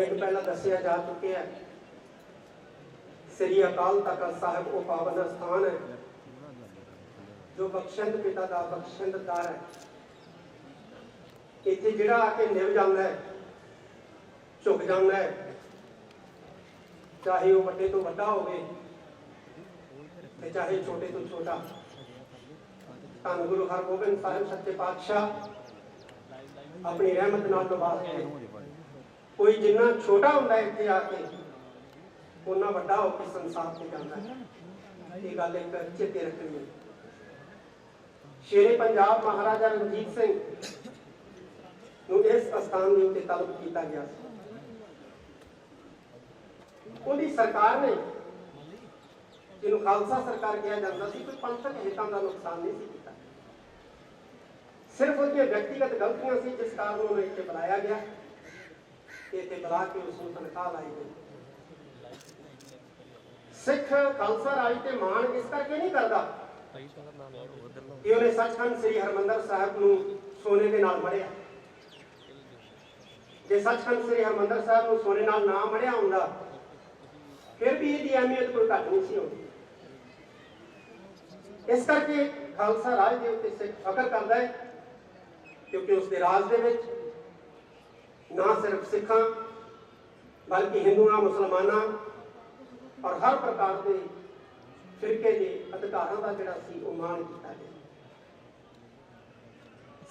ਜਿਵੇਂ ਪਹਿਲਾਂ ਦੱਸਿਆ ਜਾ ਚੁੱਕਿਆ ਹੈ, ਸ੍ਰੀ ਅਕਾਲ ਤਖਤ ਸਾਹਿਬ ਉਹ ਪਾਵਨ ਸਥਾਨ ਹੈ, ਜੋ ਬਖਸ਼ਿੰਦ ਪਿਤਾ ਦਾ ਬਖਸ਼ਿੰਦ ਹੈ। ਇੱਥੇ ਜਿਹੜਾ ਆ ਕੇ ਨਿਭ ਜਾਂਦਾ ਹੈ, ਝੁਕ ਜਾਂਦਾ ਹੈ, ਚਾਹੇ ਉਹ ਵੱਡੇ ਤੋਂ ਵੱਡਾ ਹੋਵੇ ਤੇ ਚਾਹੇ ਛੋਟੇ ਤੋਂ ਛੋਟਾ। ਧੰਨ ਗੁਰੂ ਹਰਗੋਬਿੰਦ ਸਾਹਿਬ, ਸੱਚੇ ਪਾਤਸ਼ਾਹ, ਆਪਣੀ ਰਹਿਮਤ ਨਾਲ ਨਵਾਜ਼ਦੇ ਕੋਈ ਜਿੰਨਾ ਛੋਟਾ ਹੁੰਦਾ ਇੱਥੇ ਆ ਕੇ ਉਹਨਾਂ ਵੱਡਾ ਹੋ ਕੇ ਸੰਸਾਰ ਤੇ ਜਾਂਦਾ ਹੈ। ਇਹ ਗੱਲ ਇੱਕ ਚੇਤੇ ਰੱਖਣੀ ਹੈ। ਸ਼ੇਰੇ ਪੰਜਾਬ ਮਹਾਰਾਜਾ ਰਣਜੀਤ ਸਿੰਘ ਨੂੰ ਇਸ ਅਸਥਾਨ ਦੇ ਉੱਤੇ ਤਲਬ ਕੀਤਾ ਗਿਆ ਸੀ। ਉਹਦੀ ਸਰਕਾਰ ਨੇ, ਜਿਹਨੂੰ ਖਾਲਸਾ ਸਰਕਾਰ ਕਿਹਾ ਜਾਂਦਾ ਸੀ, ਕੋਈ ਪੰਥਕ ਹਿੱਤਾਂ ਦਾ ਨੁਕਸਾਨ ਨਹੀਂ ਸੀ ਕੀਤਾ। ਸਿਰਫ ਉਹਦੀਆਂ ਵਿਅਕਤੀਗਤ ਗਲਤੀਆਂ ਸੀ ਜਿਸ ਕਾਰਨ ਉਹਨੂੰ ਇੱਥੇ ਬੁਲਾਇਆ ਗਿਆ। ਇੱਥੇ ਬੁਲਾ ਕੇ ਉਸ ਨੂੰ ਤਨਖਾਹ ਲਾਈ ਗਈ। ਸਿੱਖ ਖਾਲਸਾ ਰਾਜ ਤੇ ਮਾਣ ਇਸ ਕਰਕੇ ਨਹੀਂ ਕਰਦਾ। ਕਿ ਉਹਨੇ ਸੱਚਖੰਡ ਸ੍ਰੀ ਹਰਮੰਦਰ ਸਾਹਿਬ ਨੂੰ ਸੋਨੇ ਦੇ ਨਾਲ ਮੜਿਆ। ਜੇ ਸੱਚਖੰਡ ਸ੍ਰੀ ਹਰਮੰਦਰ ਸਾਹਿਬ ਨੂੰ ਸੋਨੇ ਨਾਲ ਨਾ ਮੜਿਆ ਹੁੰਦਾ, ਫਿਰ ਵੀ ਇਹਦੀ ਅਹਿਮੀਅਤ ਕੋਈ ਘੱਟ ਨਹੀਂ ਸੀ ਹੁੰਦੀ। ਇਸ ਕਰਕੇ ਖਾਲਸਾ ਰਾਜ ਦੇ ਉੱਤੇ ਸਿੱਖ ਫਖਰ ਕਰਦਾ ਹੈ, ਕਿਉਂਕਿ ਉਸ ਦੇ ਰਾਜ ਦੇ ਵਿੱਚ ਨਾ ਸਿਰਫ ਸਿੱਖਾਂ ਬਲਕਿ ਹਿੰਦੂਆਂ ਮੁਸਲਮਾਨਾਂ ਔਰ ਹਰ ਪ੍ਰਕਾਰ ਦੇ ਫਿਰਕੇ ਦੇ ਅਧਿਕਾਰਾਂ ਦਾ ਜਿਹੜਾ ਸੀ ਉਹ ਮਾਣ ਕੀਤਾ ਗਿਆ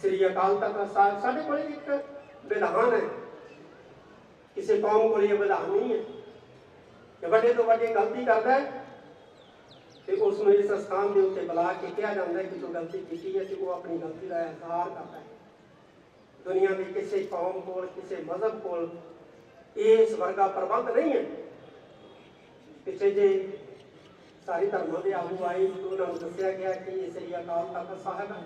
ਸ੍ਰੀ ਅਕਾਲ ਤਖਤ ਸਾਹਿਬ ਸਾਡੇ ਕੋਲ ਇੱਕ ਵਿਧਾਨ ਹੈ ਕਿਸੇ ਕੌਮ ਕੋਲ ਇਹ ਵਿਧਾਨ ਨਹੀਂ ਹੈ ਕਿ ਵੱਡੇ ਤੋਂ ਵੱਡੇ ਗਲਤੀ ਕਰਦਾ ਹੈ ਤੇ ਉਸ ਨੂੰ ਇਸ ਸਥਾਨ ਦੇ ਉੱਤੇ ਬੁਲਾ ਕੇ ਕਿਹਾ ਜਾਂਦਾ ਹੈ ਕਿ ਤੂੰ ਗਲਤੀ ਕੀਤੀ ਹੈ ਤੇ ਉਹ ਆਪਣੀ ਗਲਤੀ ਦਾ ਇਜ਼ਹਾਰ ਕਰਦਾ ਹੈ ਦੁਨੀਆ ਦੇ ਕਿਸੇ ਕੌਮ ਕੋਲ, ਕਿਸੇ ਮਜ਼ਹਬ ਕੋਲ ਇਸ ਵਰਗਾ ਪ੍ਰਬੰਧ ਨਹੀਂ ਹੈ। ਪਿੱਛੇ ਜੇ ਸਾਰੀ ਧਰਮਾਂ ਦੇ ਆਗੂ ਆਏ, ਉਹਨਾਂ ਨੂੰ ਦੱਸਿਆ ਗਿਆ ਕਿ ਇਹ ਸ੍ਰੀ ਅਕਾਲ ਤਖਤ ਸਾਹਿਬ ਹੈ।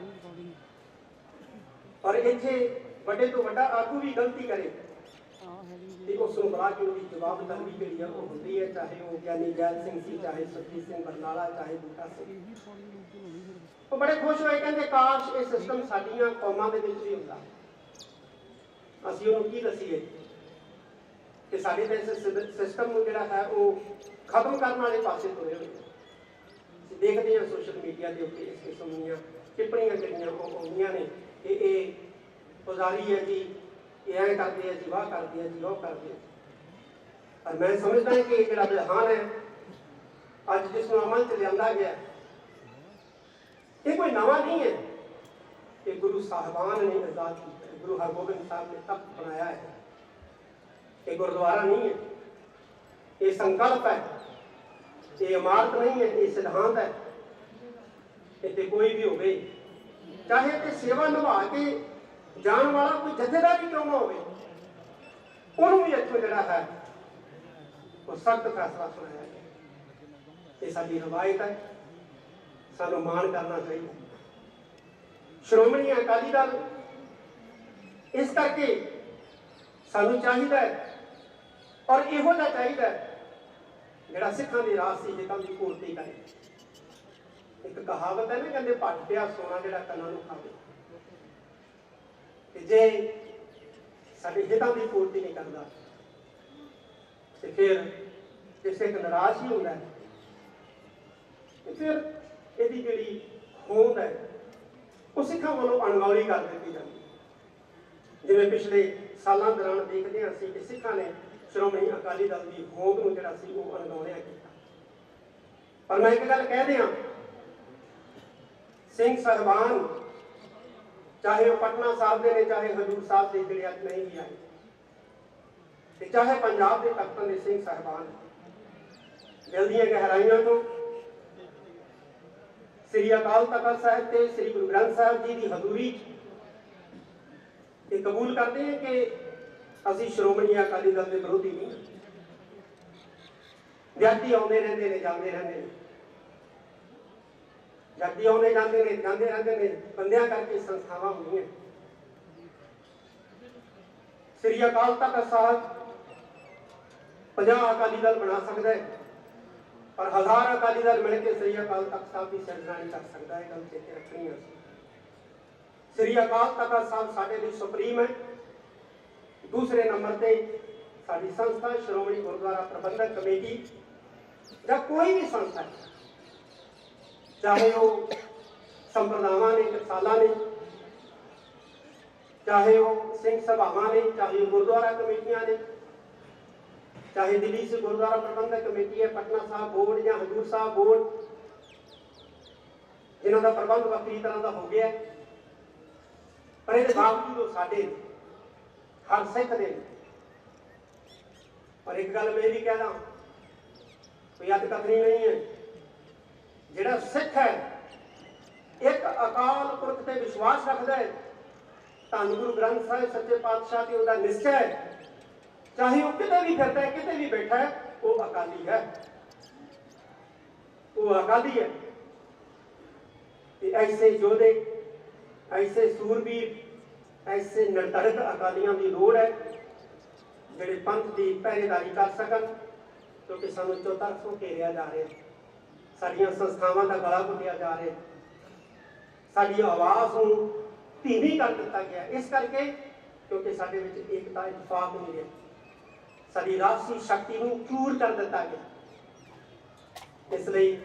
ਔਰ ਇੱਥੇ ਵੱਡੇ ਤੋਂ ਵੱਡਾ ਆਗੂ ਵੀ ਗਲਤੀ ਕਰੇ। ਤੇ ਉਸ ਨੂੰ ਬੁਲਾ ਕੇ ਉਹਦੀ ਜਵਾਬਦਾਰੀ ਜਿਹੜੀ ਆ ਉਹ ਹੁੰਦੀ ਹੈ, ਚਾਹੇ ਉਹ ਗਿਆਨੀ ਜੈਲ ਸਿੰਘ ਸੀ, ਚਾਹੇ ਸੁਖਜੀਤ ਸਿੰਘ ਬਰਨਾਲਾ, ਚਾਹੇ ਬੂਟਾ ਸਿੰਘ। ਉਹ ਬੜੇ ਖੁਸ਼ ਹੋਏ, ਕਹਿੰਦੇ ਕਾਸ਼ ਇਹ ਸਿਸਟਮ ਸਾਡੀਆਂ ਕੌਮਾਂ ਦੇ ਵਿੱਚ ਵੀ ਹੁੰਦਾ। ਅਸੀਂ ਉਹਨੂੰ ਕੀ ਦਸੀਏ? ਕਿ ਸਾਡੇ ਦੇ ਇਸ ਸਿਸਟਮ ਨੂੰ ਜਿਹੜਾ ਹੈ ਉਹ ਖਤਮ ਕਰਨ ਵਾਲੇ ਪਾਸੇ ਤੁਰੇ ਹੋਏ ਅਸੀਂ ਦੇਖਦੇ ਹਾਂ ਸੋਸ਼ਲ ਮੀਡੀਆ ਦੇ ਉੱਤੇ ਇਸ ਕਿਸਮ ਦੀਆਂ ਟਿੱਪਣੀਆਂ ਜਿਹੜੀਆਂ ਉਹ ਆਉਂਦੀਆਂ ਨੇ ਕਿ ਇਹ ਪੁਜ਼ਾਰੀ ਹੈ ਜੀ, ਇਹ ਐਂ ਕਰਦੇ ਆ ਜੀ, ਵਾਹ ਕਰਦੇ ਆ ਜੀ, ਉਹ ਕਰਦੇ ਆ ਪਰ ਮੈਂ ਸਮਝਦਾ ਕਿ ਇਹ ਜਿਹੜਾ ਵਿਧਾਨ ਹੈ, ਅੱਜ ਜਿਸ ਨੂੰ ਅਮਲ ਚ ਲਿਆਂਦਾ ਗਿਆ, ਇਹ ਕੋਈ ਨਵਾਂ ਨਹੀਂ ਹੈ। ਇਹ ਗੁਰੂ ਸਾਹਿਬਾਨ ਨੇ ਆਜ਼ਾਦ ਕੀਤਾ ਗੁਰੂ ਹਰਗੋਬਿੰਦ ਸਾਹਿਬ ਨੇ ਤਖਤ ਬਣਾਇਆ ਹੈ ਇਹ ਗੁਰਦੁਆਰਾ ਨਹੀਂ ਹੈ ਇਹ ਸੰਕਲਪ ਹੈ ਇਹ ਇਮਾਰਤ ਨਹੀਂ ਹੈ ਇਹ ਸਿਧਾਂਤ ਹੈ ਇੱਥੇ ਕੋਈ ਵੀ ਹੋਵੇ ਚਾਹੇ ਤੇ ਸੇਵਾ ਨਿਭਾ ਕੇ ਜਾਣ ਵਾਲਾ ਕੋਈ ਜਥੇਦਾਰ ਹੀ ਕਿਉਂ ਨਾ ਹੋਵੇ ਉਹਨੂੰ ਵੀ ਇੱਥੋਂ ਜਿਹੜਾ ਹੈ ਉਹ ਸਖਤ ਫੈਸਲਾ ਸੁਣਾਇਆ ਗਿਆ ਇਹ ਸਾਡੀ ਰਵਾਇਤ ਹੈ ਸਾਨੂੰ ਮਾਣ ਕਰਨਾ ਚਾਹੀਦਾ ਸ਼੍ਰੋਮਣੀ ਅਕਾਲੀ ਦਲ। ਇਸ ਕਰਕੇ ਸਾਨੂੰ ਚਾਹੀਦਾ ਹੈ ਔਰ ਇਹੋ ਜਿਹਾ ਚਾਹੀਦਾ ਹੈ ਜਿਹੜਾ ਸਿੱਖਾਂ ਦੀ ਰਾਸ ਸੀ ਜਿੱਤਾਂ ਦੀ ਪੂਰਤੀ ਕਰੇ। ਇੱਕ ਕਹਾਵਤ ਹੈ ਨਾ, ਕਹਿੰਦੇ ਪੱਟ ਪਿਆ ਸੋਨਾ ਜਿਹੜਾ ਕੰਨਾਂ ਨੂੰ ਖਾਵੇ। ਤੇ ਜੇ ਸਾਡੇ ਹਿੱਤਾਂ ਦੀ ਪੂਰਤੀ ਨਹੀਂ ਕਰਦਾ, ਤੇ ਫਿਰ ਕਿਸੇ ਇੱਕ ਨਾਰਾਜ਼ ਹੀ ਹੁੰਦਾ ਤੇ ਫਿਰ ਇਹਦੀ ਜਿਹੜੀ ਹੋਂਦ ਹੈ ਉਹ ਸਿੱਖਾਂ ਵੱਲੋਂ ਅਣਗੌਲੀ ਕਰ ਦਿੱਤੀ ਜਾਂਦੀ ਹੈ। ਜਿਵੇਂ ਪਿਛਲੇ ਸਾਲਾਂ ਦੌਰਾਨ ਦੇਖਦੇ ਹਾਂ ਅਸੀਂ ਕਿ ਸਿੱਖਾਂ ਨੇ ਸ਼੍ਰੋਮਣੀ ਅਕਾਲੀ ਦਲ ਦੀ ਹੋਂਦ ਨੂੰ ਜਿਹੜਾ ਸੀ ਉਹ ਅਣਗੌਲਿਆ ਕੀਤਾ। ਪਰ ਮੈਂ ਇੱਕ ਗੱਲ ਕਹਿ ਦਿਆਂ, ਸਿੰਘ ਸਾਹਿਬਾਨ ਚਾਹੇ ਉਹ ਪਟਨਾ ਸਾਹਿਬ ਦੇ ਨੇ, ਚਾਹੇ ਹਜੂਰ ਸਾਹਿਬ ਦੇ ਜਿਹੜੇ ਅੱਜ ਨਹੀਂ ਵੀ ਆਏ, ਤੇ ਚਾਹੇ ਪੰਜਾਬ ਦੇ ਤਖਤਾਂ ਦੇ ਸਿੰਘ ਸਾਹਿਬਾਨ ਦਿਲ ਦੀਆਂ ਗਹਿਰਾਈਆਂ ਤੋਂ ਸ੍ਰੀ ਅਕਾਲ ਤਖਤ ਸਾਹਿਬ ਤੇ ਸ੍ਰੀ ਗੁਰੂ ਗ੍ਰੰਥ ਸਾਹਿਬ ਜੀ ਦੀ ਹਜ਼ੂਰੀ 'ਚ ਕਬੂਲ ਕਰਦੇ ਹਾਂ ਕਿ ਅਸੀਂ ਸ਼੍ਰੋਮਣੀ ਅਕਾਲੀ ਦਲ ਦੇ ਵਿਰੋਧੀ ਨਹੀਂ। ਵਿਅਕਤੀ ਆਉਂਦੇ ਰਹਿੰਦੇ ਨੇ, ਜਾਂਦੇ ਰਹਿੰਦੇ ਨੇ। ਵਿਅਕਤੀ ਆਉਂਦੇ, ਜਾਂਦੇ ਨੇ, ਜਾਂਦੇ ਰਹਿੰਦੇ ਨੇ, ਬੰਦਿਆਂ ਕਰਕੇ ਸੰਸਥਾਵਾਂ ਹੁੰਦੀਆਂ। ਸ੍ਰੀ ਅਕਾਲ ਤਖਤ ਸਾਹਿਬ 50 ਅਕਾਲੀ ਦਲ ਬਣਾ ਸਕਦਾ ਹੈ। ਪਰ ਹਜ਼ਾਰ ਅਕਾਲੀ ਦਲ ਮਿਲ ਕੇ ਸ੍ਰੀ ਅਕਾਲ ਤਖਤ ਸਾਹਿਬ ਦੀ ਸਿਰਜਣਾ ਨਹੀਂ ਕਰ ਸਕਦਾ ਇਹ ਗੱਲ ਚੇਤੇ ਰੱਖਣੀ ਹੈ। ਸ੍ਰੀ ਅਕਾਲ ਤਖਤ ਸਾਹਿਬ ਸਾਡੇ ਲਈ ਸੁਪਰੀਮ ਹੈ। ਦੂਸਰੇ ਨੰਬਰ ਤੇ ਸਾਡੀ ਸੰਸਥਾ, ਸ਼੍ਰੋਮਣੀ ਗੁਰਦੁਆਰਾ ਪ੍ਰਬੰਧਕ ਕਮੇਟੀ ਜਾਂ ਕੋਈ ਵੀ ਸੰਸਥਾ ਚਾਹੇ ਉਹ ਸੰਪਰਦਾਵਾਂ ਨੇ ਟਕਸਾਲਾਂ ਨੇ, ਚਾਹੇ ਉਹ ਸਿੰਘ ਸਭਾਵਾਂ ਨੇ, ਚਾਹੇ ਉਹ ਗੁਰਦੁਆਰਾ ਕਮੇਟੀਆਂ ਨੇ ਚਾਹੇ ਦਿੱਲੀ ਸੇ ਗੁਰਦੁਆਰਾ ਪ੍ਰਬੰਧਕ ਕਮੇਟੀ ਹੈ, ਪਟਨਾ ਸਾਹਿਬ ਬੋਰਡ ਜਾਂ ਹਜੂਰ ਸਾਹਿਬ ਬੋਰਡ ਇਹਨਾਂ ਦਾ ਪ੍ਰਬੰਧ ਵੱਖਰੀ ਤਰ੍ਹਾਂ ਦਾ ਹੋ ਗਿਆ ਪਰ ਇਹਦੇ ਬਾਵਜੂਦ ਉਹ ਸਾਡੇ ਹਰ ਸਿੱਖ ਦੇ ਨੇ। ਪਰ ਇੱਕ ਗੱਲ ਮੈਂ ਇਹ ਵੀ ਕਹਿਦਾ ਕੋਈ ਅੱਤ ਕਤਰੀ ਨਹੀਂ ਹੈ, ਜਿਹੜਾ ਸਿੱਖ ਹੈ, ਇੱਕ ਅਕਾਲ ਪੁਰਖ ਤੇ ਵਿਸ਼ਵਾਸ ਰੱਖਦਾ ਹੈ, ਧੰਨ ਗੁਰੂ ਗ੍ਰੰਥ ਸਾਹਿਬ ਸੱਚੇ ਪਾਤਸ਼ਾਹ ਤੇ ਉਹਦਾ ਨਿਸ਼ਚੈ ਹੈ ਚਾਹੇ ਉਹ ਕਿਤੇ ਵੀ ਫਿਰਦਾ ਹੈ, ਕਿਤੇ ਵੀ ਬੈਠਾ ਹੈ, ਉਹ ਅਕਾਲੀ ਹੈ। ਉਹ ਅਕਾਲੀ ਹੈ। ਤੇ ਐਸੇ ਯੋਧੇ, ਐਸੇ ਸੂਰਬੀਰ, ਐਸੇ ਨਿਰਧੜਕ ਅਕਾਲੀਆਂ ਦੀ ਲੋੜ ਹੈ, ਜਿਹੜੇ ਪੰਥ ਦੀ ਪਹਿਰੇਦਾਰੀ ਕਰ ਸਕਣ, ਕਿਉਂਕਿ ਸਾਨੂੰ ਚੌਤਰਫੋਂ ਘੇਰਿਆ ਜਾ ਰਿਹਾ ਸਾਡੀਆਂ ਸੰਸਥਾਵਾਂ ਦਾ ਗਲਾ ਘੁੱਟਿਆ ਜਾ ਰਿਹਾ ਸਾਡੀ ਆਵਾਜ਼ ਨੂੰ ਧੀਮੀ ਕਰ ਦਿੱਤਾ ਗਿਆ ਇਸ ਕਰਕੇ ਕਿਉਂਕਿ ਸਾਡੇ ਵਿੱਚ ਏਕਤਾ, ਇਤਫਾਕ ਨਹੀਂ ਰਿਹਾ ਸਾਡੀ ਰਾਜਸੀ ਸ਼ਕਤੀ ਨੂੰ ਚੂਰ ਕਰ ਦਿੱਤਾ ਗਿਆ ਇਸ ਲਈ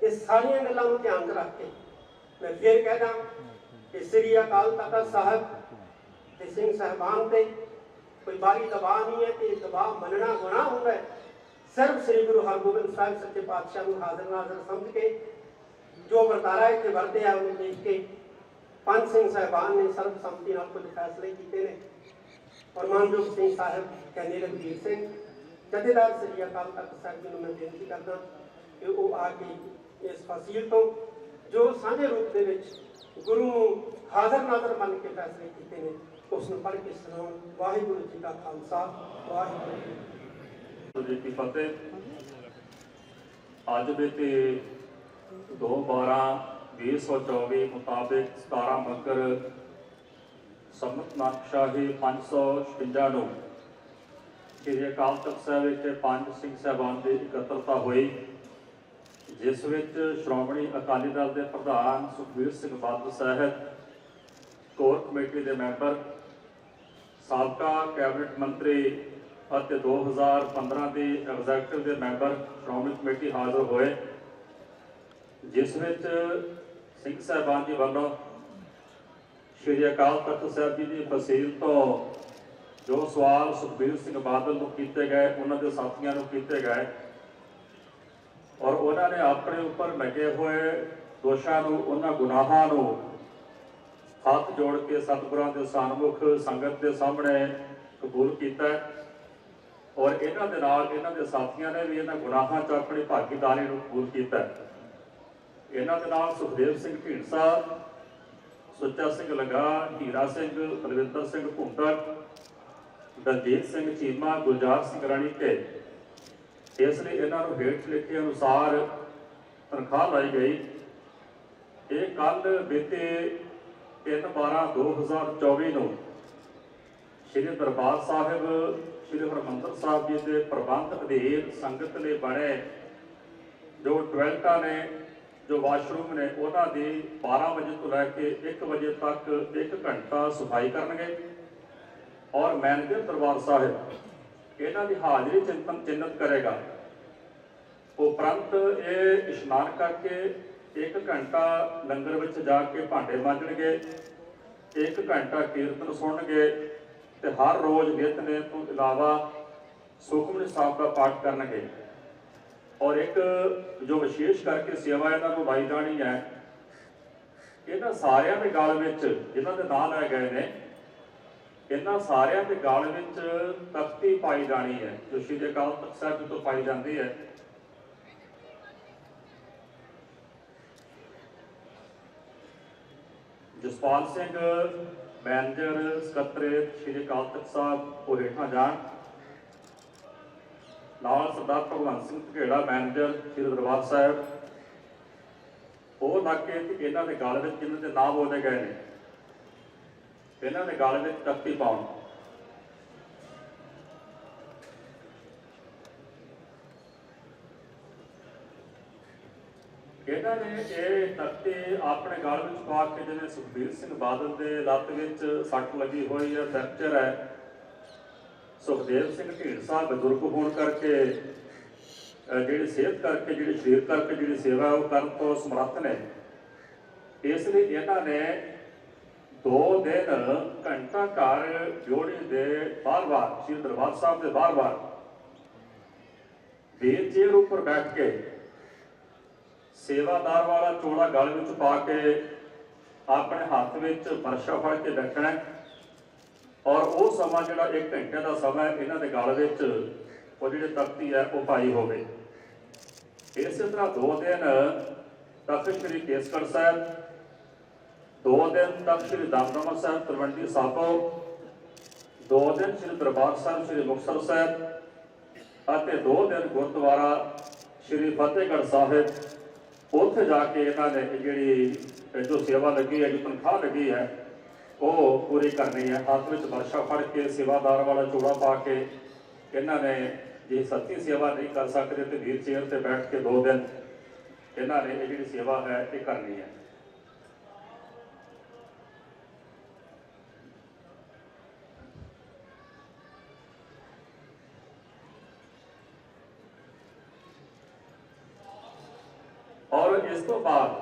ਇਹ ਸਾਰੀਆਂ ਗੱਲਾਂ ਨੂੰ ਧਿਆਨ 'ਚ ਰੱਖ ਕੇ ਮੈਂ ਫਿਰ ਕਹਿਦਾ ਕਿ ਸ੍ਰੀ ਅਕਾਲ ਤਖਤ ਸਾਹਿਬ ਤੇ ਸਿੰਘ ਸਾਹਿਬਾਨ ਤੇ ਕੋਈ ਬਾਰੀ ਦਬਾਅ ਨਹੀਂ ਹੈ ਤੇ ਇਹ ਦਬਾਅ ਮੰਨਣਾ ਗੁਨਾਹ ਹੁੰਦਾ ਹੈ ਸਿਰਫ ਸ੍ਰੀ ਗੁਰੂ ਹਰਗੋਬਿੰਦ ਸਾਹਿਬ ਸੱਚੇ ਪਾਤਸ਼ਾਹ ਨੂੰ ਹਾਜ਼ਰ ਨਾਜ਼ਰ ਸਮਝ ਕੇ ਜੋ ਵਰਤਾਰਾ ਇੱਥੇ ਵਰਤਿਆ ਉਹਨੂੰ ਦੇਖ ਕੇ ਪੰਜ ਸਿੰਘ ਸਾਹਿਬਾਨ ਨੇ ਸਰਬਸੰਮਤੀ ਨਾਲ ਕੁਝ ਫੈਸਲੇ ਕੀਤੇ ਨੇ ਔਰ ਸਿੰਘ ਸਾਹਿਬ ਕਹਿੰਦੇ ਰਣਜੀਤ ਸਿੰਘ ਜਥੇਦਾਰ ਸ੍ਰੀ ਅਕਾਲ ਤਖਤ ਸਾਹਿਬ ਜੀ ਨੂੰ ਮੈਂ ਬੇਨਤੀ ਕਰਦਾ ਕਿ ਉਹ ਆ ਕੇ ਇਸ ਫਸੀਲ ਤੋਂ ਜੋ ਸਾਂਝੇ ਰੂਪ ਦੇ ਵਿੱਚ ਗੁਰੂ ਨੂੰ ਹਾਜ਼ਰ ਨਾਜ਼ਰ ਮੰਨ ਕੇ ਫੈਸਲੇ ਕੀਤੇ ਨੇ ਉਸ ਨੂੰ ਪੜ੍ਹ ਕੇ ਸੁਣਾਉਣ ਵਾਹਿਗੁਰੂ ਜੀ ਕਾ ਖਾਲਸਾ ਵਾਹਿਗੁਰੂ ਜੀ ਕੀ ਫਤਿਹ। ਜੀ ਕੀ ਫਤਿਹ। ਅੱਜ ਦੇ ਤੇ 2 12 2024 ਮੁਤਾਬਿਕ 17 ਮਕਰ ਸੰਮਤ ਨਾਨਕਸ਼ਾਹੀ 556 ਨੂੰ ਸ੍ਰੀ ਅਕਾਲ ਤਖਤ ਸਾਹਿਬ ਵਿਖੇ ਪੰਜ ਸਿੰਘ ਸਾਹਿਬਾਨ ਦੀ ਇਕੱਤਰਤਾ ਹੋਈ, ਜਿਸ ਵਿੱਚ ਸ਼੍ਰੋਮਣੀ ਅਕਾਲੀ ਦਲ ਦੇ ਪ੍ਰਧਾਨ ਸੁਖਬੀਰ ਸਿੰਘ ਬਾਦਲ ਸਾਹਿਬ, ਕੋਰ ਕਮੇਟੀ ਦੇ ਮੈਂਬਰ, ਸਾਬਕਾ ਕੈਬਨਿਟ ਮੰਤਰੀ ਅਤੇ 2015 ਦੇ ਐਗਜ਼ੈਕਟਿਵ ਦੇ ਮੈਂਬਰ ਸ਼੍ਰੋਮਣੀ ਕਮੇਟੀ ਹਾਜ਼ਰ ਹੋਏ, ਜਿਸ ਵਿੱਚ ਸਿੰਘ ਸਾਹਿਬਾਨ ਜੀ ਵੱਲੋਂ ਸ਼੍ਰੀ ਅਕਾਲ ਤਖਤ ਸਾਹਿਬ ਜੀ ਦੀ ਫਸੀਲ ਤੋਂ ਜੋ ਸਵਾਲ ਸੁਖਬੀਰ ਸਿੰਘ ਬਾਦਲ ਨੂੰ ਕੀਤੇ ਗਏ, ਉਹਨਾਂ ਦੇ ਸਾਥੀਆਂ ਨੂੰ ਕੀਤੇ ਗਏ ਔਰ ਉਹਨਾਂ ਨੇ ਆਪਣੇ ਉੱਪਰ ਲੱਗੇ ਹੋਏ ਦੋਸ਼ਾਂ ਨੂੰ, ਉਹਨਾਂ ਗੁਨਾਹਾਂ ਨੂੰ ਹੱਥ ਜੋੜ ਕੇ ਸਤਿਗੁਰਾਂ ਦੇ ਸਨਮੁਖ ਸੰਗਤ ਦੇ ਸਾਹਮਣੇ ਕਬੂਲ ਕੀਤਾ ਔਰ ਇਹਨਾਂ ਦੇ ਨਾਲ ਇਹਨਾਂ ਦੇ ਸਾਥੀਆਂ ਨੇ ਵੀ ਇਹਨਾਂ ਗੁਨਾਹਾਂ 'ਚ ਆਪਣੀ ਭਾਗੀਦਾਰੀ ਨੂੰ ਕਬੂਲ ਕੀਤਾ ਇਹਨਾਂ ਦੇ ਨਾਲ ਸੁਖਦੇਵ ਸਿੰਘ ਢੀਂਡਸਾ ਸੁੱਚਾ ਸਿੰਘ ਲੰਗਾ ਹੀਰਾ ਸਿੰਘ, ਬਲਵਿੰਦਰ ਸਿੰਘ ਭੁੰਟਰ ਦਲਜੀਤ ਸਿੰਘ ਚੀਮਾ, ਗੁਲਜ਼ਾਰ ਸਿੰਘ ਰਾਣੀ ਤੇ ਇਸ ਲਈ ਇਹਨਾਂ ਨੂੰ ਹੇਠ ਲਿਖੇ ਅਨੁਸਾਰ ਤਨਖਾਹ ਲਾਈ ਗਈ। ਇਹ ਕੱਲ ਬੀਤੇ 3/12/2024 ਨੂੰ ਸ੍ਰੀ ਦਰਬਾਰ ਸਾਹਿਬ, ਸ੍ਰੀ ਹਰਮੰਦਰ ਸਾਹਿਬ ਜੀ ਦੇ ਪ੍ਰਬੰਧ ਅਧੀਨ ਸੰਗਤ ਲਈ ਬਣੇ ਜੋ ਟਵੈਲਟਾਂ ਨੇ ਜੋ ਵਾਸ਼ਰੂਮ ਨੇ, ਉਹਨਾਂ ਦੀ 12 ਵਜੇ ਤੋਂ ਲੈ ਕੇ 1 ਵਜੇ ਤੱਕ 1 ਘੰਟਾ ਸਫ਼ਾਈ ਕਰਨਗੇ। ਔਰ ਮੈਨੇਜਰ ਦਰਬਾਰ ਸਾਹਿਬ, ਇਹਨਾਂ ਦੀ ਹਾਜ਼ਰੀ ਚਿੰਤਨ ਚਿੰਨਤ ਕਰੇਗਾ। ਉਪਰੰਤ ਇਹ ਇਸ਼ਨਾਨ ਕਰਕੇ 1 ਘੰਟਾ ਲੰਗਰ ਵਿੱਚ ਜਾ ਕੇ ਭਾਂਡੇ ਮਾਂਜਣਗੇ 1 ਘੰਟਾ ਕੀਰਤਨ ਸੁਣਨਗੇ ਤੇ ਹਰ ਰੋਜ਼ ਨਿਤਨੇਮ ਤੋਂ ਇਲਾਵਾ ਸੁਖਮਨੀ ਸਾਹਿਬ ਦਾ ਪਾਠ ਕਰਨਗੇ। ਔਰ ਇੱਕ ਜੋ ਵਿਸ਼ੇਸ਼ ਕਰਕੇ ਸੇਵਾ ਇਹਨਾਂ ਨੂੰ ਲਾਈ ਜਾਣੀ ਹੈ, ਇਹਨਾਂ ਸਾਰਿਆਂ ਦੇ ਗਲ ਵਿੱਚ ਜਿਨ੍ਹਾਂ ਦੇ ਨਾਂ ਲੈ ਗਏ ਨੇ, ਇਹਨਾਂ ਸਾਰਿਆਂ ਦੇ ਗਲ ਵਿੱਚ ਤਖਤੀ ਪਾਈ ਜਾਣੀ ਹੈ, ਜੋ ਸ਼੍ਰੀ ਅਕਾਲ ਤਖਤ ਸਾਹਿਬ ਤੋਂ ਪਾਈ ਜਾਂਦੀ ਹੈ। ਜਸਪਾਲ ਸਿੰਘ, ਮੈਨੇਜਰ, ਸਕੱਤਰੇਤ ਸ਼੍ਰੀ ਅਕਾਲ ਤਖਤ ਸਾਹਿਬ, ਉਹ ਹੇਠਾਂ ਜਾਣ। ਨਾਲ ਸਰਦਾਰ ਭਗਵੰਤ ਸਿੰਘ ਧਗੇੜਾ ਮੈਨੇਜਰ ਸ਼੍ਰੀ ਦਰਬਾਰ ਸਾਹਿਬ। ਉਹ ਨਾਕੇ ਤੇ ਇਹਨਾਂ ਦੇ ਗਲ ਵਿੱਚ ਜਿਨ੍ਹਾਂ ਦੇ ਨਾਮ ਬੋਲੇ ਗਏ ਨੇ। ਇਹਨਾਂ ਦੇ ਗਲ ਵਿੱਚ ਤਖਤੀ ਪਾਉਣ। ਇਹਨਾਂ ਨੇ ਇਹ ਤਖਤੇ ਆਪਣੇ ਗਲ ਵਿੱਚ ਪਾ ਕੇ ਜਿਵੇਂ ਸੁਖਬੀਰ ਸਿੰਘ ਬਾਦਲ ਦੇ ਲੱਤ ਵਿੱਚ ਸੱਟ ਲੱਗੀ ਹੋਈ ਹੈ ਫ੍ਰੈਕਚਰ ਹੈ। ਸੁਖਦੇਵ ਸਿੰਘ ਢੀਂਡਸਾ ਬਜ਼ੁਰਗ ਹੋਣ ਕਰਕੇ, ਅਹ, ਜਿਹੜੀ ਸਿਹਤ ਕਰਕੇ, ਜਿਹੜੀ ਸਰੀਰ ਕਰਕੇ ਜਿਹੜੀ ਸੇਵਾ ਉਹ ਕਰਨ ਤੋਂ ਸਮਰੱਥ ਨੇ। ਇਸ ਲਈ ਇਹਨਾਂ ਨੇ ਦੋ ਦਿਨ ਘੰਟਾ ਘਰ ਜੋੜੀ ਦੇ ਬਾਰ-ਬਾਰ ਸ੍ਰੀ ਦਰਬਾਰ ਸਾਹਿਬ ਦੇ ਬਾਰ-ਬਾਰ ਵੀਰ ਚੇਅਰ ਉੱਪਰ ਬੈਠ ਕੇ ਸੇਵਾਦਾਰ ਵਾਲਾ ਚੋਲਾ ਗਲ ਵਿੱਚ ਪਾ ਕੇ ਆਪਣੇ ਹੱਥ ਵਿੱਚ ਵਰਸ਼ਾ ਫੜ ਕੇ ਬੈਠਣਾ ਔਰ ਉਹ ਸਮਾਂ ਜਿਹੜਾ 1 ਘੰਟੇ ਦਾ ਸਮਾਂ ਇਹਨਾਂ ਦੇ ਗਲ ਵਿੱਚ ਉਹ ਜਿਹੜੇ ਤਖਤੀ ਹੈ, ਉਹ ਪਾਈ ਹੋਵੇ। ਇਸੇ ਤਰ੍ਹਾਂ ਦੋ ਦਿਨ ਤਖਤ ਸ੍ਰੀ ਕੇਸਗੜ੍ਹ ਸਾਹਿਬ, ਦੋ ਦਿਨ ਤਖਤ ਸ੍ਰੀ ਦਮਦਮਾ ਸਾਹਿਬ, ਤਲਵੰਡੀ ਸਾਬੋ, ਦੋ ਦਿਨ ਸ੍ਰੀ ਦਰਬਾਰ ਸਾਹਿਬ, ਸ੍ਰੀ ਮੁਕਤਸਰ ਸਾਹਿਬ ਅਤੇ ਦੋ ਦਿਨ ਗੁਰਦੁਆਰਾ ਸ੍ਰੀ ਫਤਿਹਗੜ੍ਹ ਸਾਹਿਬ। ਉੱਥੇ ਜਾ ਕੇ ਇਹਨਾਂ ਨੇ ਜਿਹੜੀ ਜੋ ਸੇਵਾ ਲੱਗੀ ਹੈ, ਜੋ ਤਨਖਾਹ ਲੱਗੀ ਹੈ ਉਹ ਪੂਰੀ ਕਰਨੀ ਹੈ। ਹੱਥ ਵਿੱਚ ਵਰਸ਼ਾ ਫੜ ਕੇ ਸੇਵਾਦਾਰ ਵਾਲਾ ਚੋੜਾ ਪਾ ਕੇ ਇਹਨਾਂ ਨੇ ਜੇ ਸੱਚੀ ਸੇਵਾ ਨਹੀਂ ਕਰ ਸਕਦੇ ਤੇ ਵੀਰ ਚੇਅਰ ਤੇ ਬੈਠ ਕੇ ਦੋ ਦਿਨ ਇਹਨਾਂ ਨੇ ਇਹ ਜਿਹੜੀ ਸੇਵਾ ਹੈ ਇਹ ਕਰਨੀ ਹੈ। ਔਰ ਇਸ ਤੋਂ ਬਾਅਦ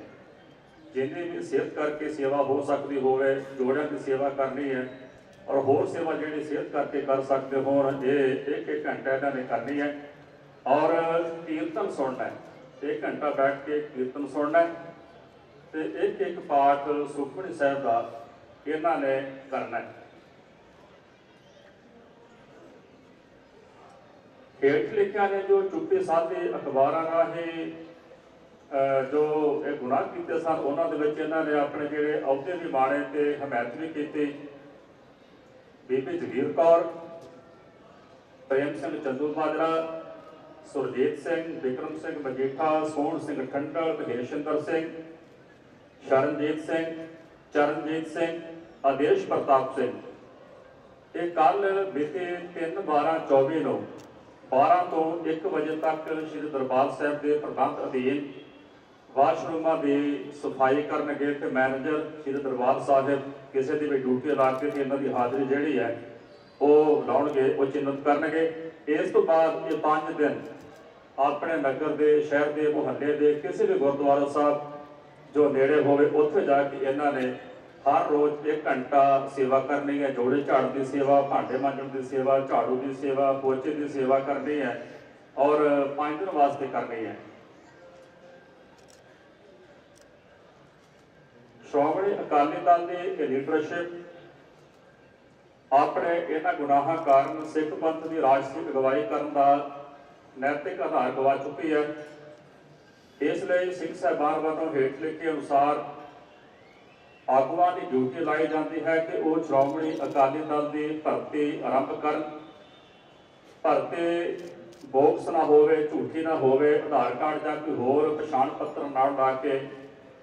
ਜਿੰਨੀ ਵੀ ਸਿਹਤ ਕਰਕੇ ਸੇਵਾ ਹੋ ਸਕਦੀ ਹੋਵੇ, ਜੋੜਿਆਂ ਦੀ ਸੇਵਾ ਕਰਨੀ ਹੈ, ਔਰ ਹੋਰ ਸੇਵਾ ਜਿਹੜੀ ਸਿਹਤ ਕਰਕੇ ਕਰ ਸਕਦੇ ਹੋਣ, ਇਹ ਇੱਕ ਇੱਕ ਘੰਟਾ ਇਹਨਾਂ ਨੇ ਕਰਨੀ ਹੈ। ਔਰ ਕੀਰਤਨ ਸੁਣਨਾ ਹੈ, ਇੱਕ ਘੰਟਾ ਬੈਠ ਕੇ ਕੀਰਤਨ ਸੁਣਨਾ ਹੈ। ਤੇ ਇੱਕ ਇੱਕ ਪਾਠ ਸੁਖਮਨੀ ਸਾਹਿਬ ਦਾ ਇਹਨਾਂ ਨੇ ਕਰਨਾ ਹੈ। ਹੇਠ ਲਿਖਿਆ ਨੇ ਜੋ ਚੁੱਪੇ ਸਾਧੇ ਅਖਬਾਰਾਂ ਰਾਹੀਂ ਜੋ ਇਹ ਗੁਨਾਹ ਕੀਤੇ ਸਨ, ਉਹਨਾਂ ਦੇ ਵਿੱਚ ਇਹਨਾਂ ਨੇ ਆਪਣੇ ਜਿਹੜੇ ਅਹੁਦੇ ਵੀ ਮਾਣੇ ਤੇ ਹਮਾਇਤ ਵੀ ਕੀਤੀ। ਬੀਬੀ ਜਗੀਰ ਕੌਰ, ਪ੍ਰੇਮ ਸਿੰਘ ਚੰਦੂ ਮਾਜਰਾ, ਸੁਰਜੀਤ ਸਿੰਘ, ਵਿਕਰਮ ਸਿੰਘ ਮਜੀਠਾ, ਸੋਹਣ ਸਿੰਘ ਠੰਡਲ ਮਹੇਸ਼ਿੰਦਰ ਸਿੰਘ, ਸ਼ਰਨਜੀਤ ਸਿੰਘ, ਚਰਨਜੀਤ ਸਿੰਘ, ਆਦੇਸ਼ ਪ੍ਰਤਾਪ ਸਿੰਘ। ਇਹ ਕੱਲ ਬੀਤੇ 3 12 24 ਨੂੰ 12 ਤੋਂ 1 ਵਜੇ ਤੱਕ ਸ੍ਰੀ ਦਰਬਾਰ ਸਾਹਿਬ ਦੇ ਪ੍ਰਬੰਧ ਅਧੀਨ ਵਾਸ਼ਰੂਮਾਂ ਦੀ ਸਫ਼ਾਈ ਕਰਨਗੇ ਤੇ ਮੈਨੇਜਰ ਸ੍ਰੀ ਦਰਬਾਰ ਸਾਹਿਬ ਕਿਸੇ ਦੀ ਵੀ ਡਿਊਟੀ ਲਾ ਕੇ ਤੇ ਇਹਨਾਂ ਦੀ ਹਾਜ਼ਰੀ ਜਿਹੜੀ ਹੈ, ਉਹ ਲਾਉਣਗੇ, ਉਹ ਚਿੰਨਤ ਕਰਨਗੇ। ਇਸ ਤੋਂ ਬਾਅਦ ਇਹ 5 ਦਿਨ ਆਪਣੇ ਨਗਰ ਦੇ, ਸ਼ਹਿਰ ਦੇ ਮੁਹੱਲੇ ਦੇ ਕਿਸੇ ਵੀ ਗੁਰਦੁਆਰਾ ਸਾਹਿਬ ਜੋ ਨੇੜੇ ਹੋਵੇ, ਉੱਥੇ ਜਾ ਕੇ ਇਹਨਾਂ ਨੇ ਹਰ ਰੋਜ਼ 1 ਘੰਟਾ ਸੇਵਾ ਕਰਨੀ ਹੈ। ਜੋੜੇ ਝਾੜ ਦੀ ਸੇਵਾ, ਭਾਂਡੇ ਮਾਂਜਣ ਦੀ ਸੇਵਾ, ਝਾੜੂ ਦੀ ਸੇਵਾ, ਪੋਚੇ ਦੀ ਸੇਵਾ ਕਰਨੀ ਹੈ ਔਰ 5 ਦਿਨ ਵਾਸਤੇ ਕਰਨੀ ਹੈ। ਸ਼੍ਰੋਮਣੀ ਅਕਾਲੀ ਦਲ ਦੀ ਲੀਡਰਸ਼ਿਪ ਆਪਣੇ ਇਹਨਾਂ ਗੁਨਾਹਾਂ ਕਾਰਨ ਸਿੱਖ ਪੰਥ ਦੀ ਰਾਜਸੀ ਅਗਵਾਈ ਕਰਨ ਦਾ ਨੈਤਿਕ ਆਧਾਰ ਗਵਾ ਚੁੱਕੀ ਹੈ। ਇਸ ਲਈ ਸਿੰਘ ਸਾਹਿਬਾਨ ਵੱਲੋਂ ਹੇਠ ਲਿਖੇ ਅਨੁਸਾਰ ਆਗੂਆਂ ਦੀ ਡਿਊਟੀ ਲਾਈ ਜਾਂਦੀ ਹੈ ਕਿ ਉਹ ਸ਼੍ਰੋਮਣੀ ਅਕਾਲੀ ਦਲ ਦੀ ਭਰਤੀ ਆਰੰਭ ਕਰਨ। ਭਰਤੀ ਬੋਕਸ ਨਾ ਹੋਵੇ, ਝੂਠੀ ਨਾ ਹੋਵੇ, ਆਧਾਰ ਕਾਰਡ ਜਾਂ ਕੋਈ ਹੋਰ ਪਛਾਣ ਪੱਤਰ ਨਾਲ ਲਾ ਕੇ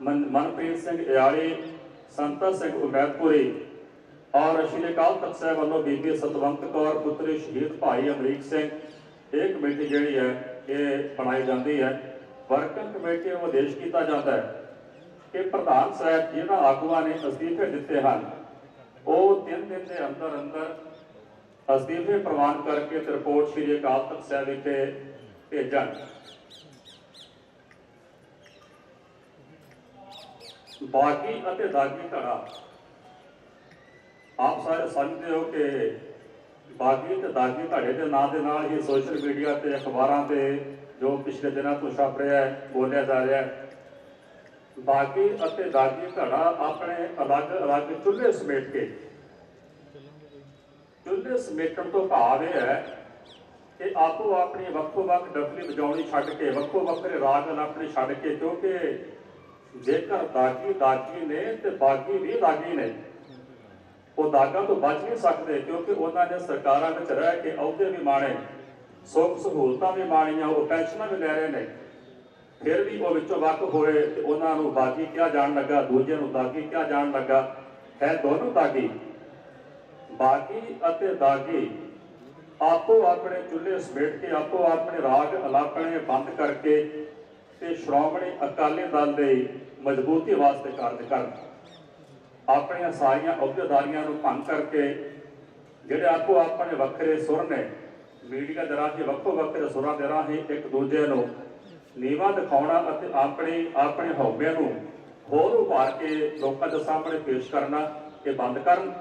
ਮਨਪ੍ਰੀਤ ਸਿੰਘ ਇਆਲੀ ਸੰਤਾ ਸਿੰਘ ਉਮੈਦਪੁਰੀ ਔਰ ਸ਼੍ਰੀ ਅਕਾਲ ਤਖਤ ਸਾਹਿਬ ਵੱਲੋਂ ਬੀਬੀ ਸਤਵੰਤ ਕੌਰ, ਪੁੱਤਰੀ ਸ਼ਹੀਦ ਭਾਈ ਅਮਰੀਕ ਸਿੰਘ। ਇਹ ਕਮੇਟੀ ਜਿਹੜੀ ਹੈ, ਇਹ ਬਣਾਈ ਜਾਂਦੀ ਹੈ। ਵਰਕਿੰਗ ਕਮੇਟੀ ਨੂੰ ਆਦੇਸ਼ ਕੀਤਾ ਜਾਂਦਾ ਹੈ ਕਿ ਪ੍ਰਧਾਨ ਸਾਹਿਬ ਜਿਹਨਾਂ ਆਗੂਆਂ ਨੇ ਅਸਤੀਫੇ ਦਿੱਤੇ ਹਨ, ਉਹ ਤਿੰਨ ਦਿਨ ਦੇ ਅੰਦਰ ਅੰਦਰ ਅਸਤੀਫੇ ਪ੍ਰਵਾਨ ਕਰਕੇ ਰਿਪੋਰਟ ਸ਼੍ਰੀ ਅਕਾਲ ਤਖਤ ਸਾਹਿਬ ਵਿਖੇ ਭੇਜਣ। ਬਾਗੀ ਅਤੇ ਦਾਗੀ ਧੜਾ। ਆਪ ਸਾਰੇ ਸਮਝਦੇ ਹੋ ਕਿ ਬਾਗੀ ਤੇ ਦਾਗੀ ਧੜੇ ਦੇ ਨਾਂ ਦੇ ਨਾਲ ਹੀ ਸੋਸ਼ਲ ਮੀਡੀਆ ਤੇ ਅਖਬਾਰਾਂ ਤੇ ਜੋ ਪਿਛਲੇ ਦਿਨਾਂ ਤੋਂ ਛਪ ਰਿਹਾ ਹੈ, ਬੋਲਿਆ ਜਾ ਰਿਹਾ ਹੈ। ਬਾਗੀ ਅਤੇ ਦਾਗੀ ਧੜਾ ਆਪਣੇ ਅਲੱਗ-ਅਲੱਗ ਚੁੱਲ੍ਹੇ ਸਮੇਟ ਕੇ। ਚੁੱਲ੍ਹੇ ਸਮੇਟਣ ਤੋਂ ਭਾਵ ਇਹ ਹੈ ਕਿ ਆਪੋ ਆਪਣੀ ਵੱਖੋ ਵੱਖ ਡਫਲੀ ਵਜਾਉਣੀ ਛੱਡ ਕੇ, ਵੱਖੋ ਵੱਖਰੇ ਰਾਗ ਆਪਣੇ ਛੱਡ ਕੇ ਕਿਉਂਕਿ ਜੇਕਰ ਦਾਗੀ ਦਾਗੀ ਨੇ ਤੇ ਬਾਗੀ ਵੀ ਦਾਗੀ ਨੇ। ਉਹ ਦਾਗਾਂ ਤੋਂ ਬਚ ਨਹੀਂ ਸਕਦੇ ਕਿਉਂਕਿ ਉਹਨਾਂ ਨੇ ਸਰਕਾਰਾਂ ਵਿੱਚ ਰਹਿ ਕੇ ਅਹੁਦੇ ਵੀ ਮਾਣੇ, ਸੁੱਖ ਸਹੂਲਤਾਂ ਵੀ ਮਾਣੀਆਂ, ਉਹ ਪੈਨਸ਼ਨਾਂ ਵੀ ਲੈ ਰਹੇ ਨੇ। ਫਿਰ ਵੀ ਉਹ ਵਿੱਚੋਂ ਵੱਖ ਹੋਏ ਤੇ ਉਹਨਾਂ ਨੂੰ ਬਾਗੀ ਕਿਹਾ ਜਾਣ ਲੱਗਾ, ਦੂਜੇ ਨੂੰ ਦਾਗੀ ਕਿਹਾ ਜਾਣ ਲੱਗਾ। ਹੈ ਦੋਨੋਂ ਦਾਗੀ। ਬਾਗੀ ਅਤੇ ਦਾਗੀ ਆਪੋ ਆਪਣੇ ਚੁੱਲ੍ਹੇ ਸਮੇਟ ਕੇ, ਆਪੋ ਆਪਣੇ ਰਾਗ ਅਲਾਪਣੇ ਬੰਦ ਕਰਕੇ ਤੇ ਸ਼੍ਰੋਮਣੀ ਅਕਾਲੀ ਦਲ ਦੇ ਮਜ਼ਬੂਤੀ ਵਾਸਤੇ ਕਾਰਜ ਕਰਨ। ਆਪਣੀਆਂ ਸਾਰੀਆਂ ਅਹੁਦੇਦਾਰੀਆਂ ਨੂੰ ਭੰਗ ਕਰਕੇ ਜਿਹੜੇ ਆਪੋ ਆਪਣੇ ਵੱਖਰੇ ਸੁਰ ਨੇ, ਮੀਡੀਆ ਦੇ ਰਾਹੀਂ ਵੱਖੋ ਵੱਖਰੇ ਸੁਰਾਂ ਦੇ ਰਾਹੀਂ ਇੱਕ ਦੂਜੇ ਨੂੰ ਨੀਵਾ ਦਿਖਾਉਣਾ ਅਤੇ ਆਪਣੇ ਆਪਣੇ ਹਉਮਿਆਂ ਨੂੰ ਹੋਰ ਉਭਾਰ ਕੇ ਲੋਕਾਂ ਦੇ ਸਾਹਮਣੇ ਪੇਸ਼ ਕਰਨਾ, ਇਹ ਬੰਦ ਕਰਨ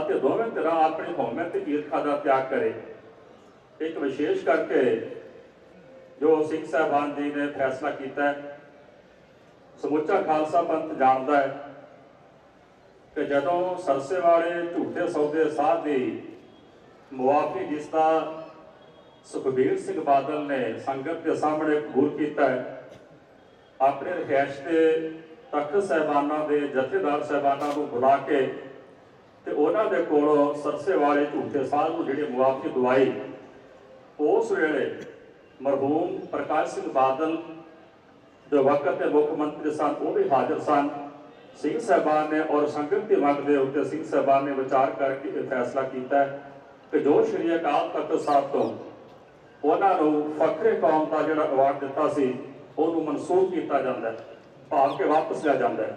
ਅਤੇ ਦੋਵੇਂ ਤਰ੍ਹਾਂ ਆਪਣੇ ਹਉਮੈ ਤੇ ਈਰਖਾ ਦਾ ਤਿਆਗ ਕਰੇ। ਇੱਕ ਵਿਸ਼ੇਸ਼ ਕਰਕੇ ਜੋ ਸਿੰਘ ਸਾਹਿਬਾਨ ਜੀ ਨੇ ਫੈਸਲਾ ਕੀਤਾ ਹੈ ਸਮੁੱਚਾ ਖਾਲਸਾ ਪੰਥ ਜਾਣਦਾ ਹੈ ਕਿ ਜਦੋਂ ਸਰਸੇ ਵਾਲੇ ਝੂਠੇ ਸੌਦੇ ਸਾਧ ਦੀ ਮੁਆਫੀ ਜਿਸ ਦਾ ਸੁਖਬੀਰ ਸਿੰਘ ਬਾਦਲ ਨੇ ਸੰਗਤ ਦੇ ਸਾਹਮਣੇ ਕਬੂਲ ਕੀਤਾ ਹੈ, ਆਪਣੇ ਰਿਹਾਇਸ਼ ਤੇ ਤਖਤ ਸਹਿਬਾਨਾਂ ਦੇ ਜਥੇਦਾਰ ਸਹਿਬਾਨਾਂ ਨੂੰ ਬੁਲਾ ਕੇ ਤੇ ਉਹਨਾਂ ਦੇ ਕੋਲੋਂ ਸਰਸੇ ਵਾਲੇ ਝੂਠੇ ਸਾਧ ਨੂੰ ਜਿਹੜੀ ਮੁਆਫੀ ਦਵਾਈ, ਉਸ ਵੇਲੇ ਮਰਹੂਮ ਪ੍ਰਕਾਸ਼ ਸਿੰਘ ਬਾਦਲ ਜੋ ਵਕਤ ਦੇ ਮੁੱਖ ਮੰਤਰੀ ਸਨ, ਉਹ ਵੀ ਹਾਜ਼ਰ ਸਨ। ਸਿੰਘ ਸਾਹਿਬਾਨ ਨੇ ਔਰ ਸੰਗਤ ਦੇ ਮੱਗ ਦੇ ਉੱਤੇ ਸਿੰਘ ਸਾਹਿਬਾਨ ਨੇ ਵਿਚਾਰ ਕਰਕੇ ਇਹ ਫੈਸਲਾ ਕੀਤਾ ਕਿ ਜੋ ਸ਼੍ਰੀ ਅਕਾਲ ਤਖਤ ਸਾਹਿਬ ਤੋਂ ਉਹਨਾਂ ਨੂੰ ਫਖਰੇ ਕੌਮ ਦਾ ਜਿਹੜਾ ਅਵਾਰਡ ਦਿੱਤਾ ਸੀ, ਉਹਨੂੰ ਮਨਸੂਖ ਕੀਤਾ ਜਾਂਦਾ ਹੈ, ਭਾਵ ਕਿ ਵਾਪਸ ਲਿਆ ਜਾਂਦਾ ਹੈ।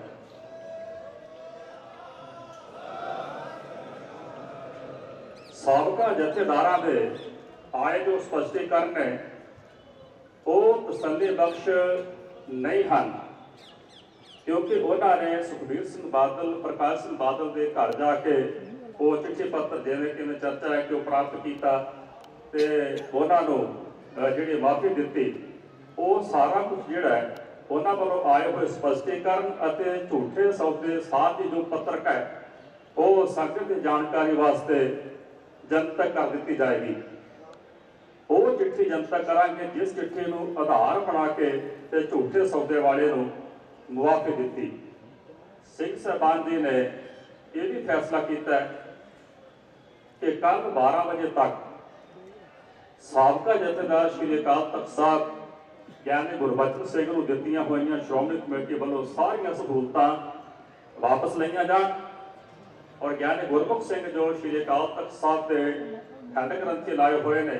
ਸਾਬਕਾ ਜਥੇਦਾਰਾਂ ਦੇ ਆਏ ਜੋ ਸਪਸ਼ਟੀਕਰਨ ਨੇ, ਉਹ ਤਸੱਲੀ ਬਖਸ਼ ਨਹੀਂ ਹਨ। ਕਿਉਂਕਿ ਉਹਨਾਂ ਨੇ ਸੁਖਬੀਰ ਸਿੰਘ ਬਾਦਲ, ਪ੍ਰਕਾਸ਼ ਸਿੰਘ ਬਾਦਲ ਦੇ ਘਰ ਜਾ ਕੇ ਉਹ ਚਿੱਠੀ ਪੱਤਰ ਜਿਵੇਂ ਕਿ ਮੈਂ ਚਰਚਾ ਹੈ ਕਿ ਉਹ ਪ੍ਰਾਪਤ ਕੀਤਾ ਤੇ ਉਹਨਾਂ ਨੂੰ ਜਿਹੜੀ ਮਾਫੀ ਦਿੱਤੀ, ਉਹ ਸਾਰਾ ਕੁਝ ਜਿਹੜਾ ਹੈ, ਉਹਨਾਂ ਵੱਲੋਂ ਆਏ ਹੋਏ ਸਪਸ਼ਟੀਕਰਨ ਅਤੇ ਝੂਠੇ ਸੌਦੇ ਸਾਧ ਦੀ ਜੋ ਪੱਤਰਕ ਹੈ ਉਹ ਸੰਗਤ ਦੀ ਜਾਣਕਾਰੀ ਵਾਸਤੇ ਜਨਤਕ ਕਰ ਦਿੱਤੀ ਜਾਏਗੀ। ਉਹ ਚਿੱਠੀ ਜਨਤਾ ਕਰਾਂਗੇ, ਜਿਸ ਚਿੱਠੀ ਨੂੰ ਆਧਾਰ ਬਣਾ ਕੇ ਤੇ ਝੂਠੇ ਸੌਦੇ ਵਾਲੇ ਨੂੰ ਮੁਆਫੀ ਦਿੱਤੀ। ਸਿੰਘ ਸਾਹਿਬਾਨ ਜੀ ਨੇ ਇਹ ਵੀ ਫੈਸਲਾ ਕੀਤਾ ਕਿ ਕੱਲ 12 ਵਜੇ ਤੱਕ ਸਾਬਕਾ ਜਥੇਦਾਰ ਸ਼੍ਰੀ ਅਕਾਲ ਤਖਤ ਸਾਹਿਬ, ਗਿਆਨੀ ਗੁਰਬਚਨ ਸਿੰਘ ਨੂੰ ਦਿੱਤੀਆਂ ਹੋਈਆਂ ਸ਼੍ਰੋਮਣੀ ਕਮੇਟੀ ਵੱਲੋਂ ਸਾਰੀਆਂ ਸਹੂਲਤਾਂ ਵਾਪਸ ਲਈਆਂ ਜਾਣ ਔਰ ਗਿਆਨੀ ਗੁਰਮੁਖ ਸਿੰਘ ਜੋ ਸ਼੍ਰੀ ਅਕਾਲ ਤਖਤ ਸਾਹਿਬ ਦੇ ਖੰਡ ਗ੍ਰੰਥੀ ਲਾਏ ਹੋਏ ਨੇ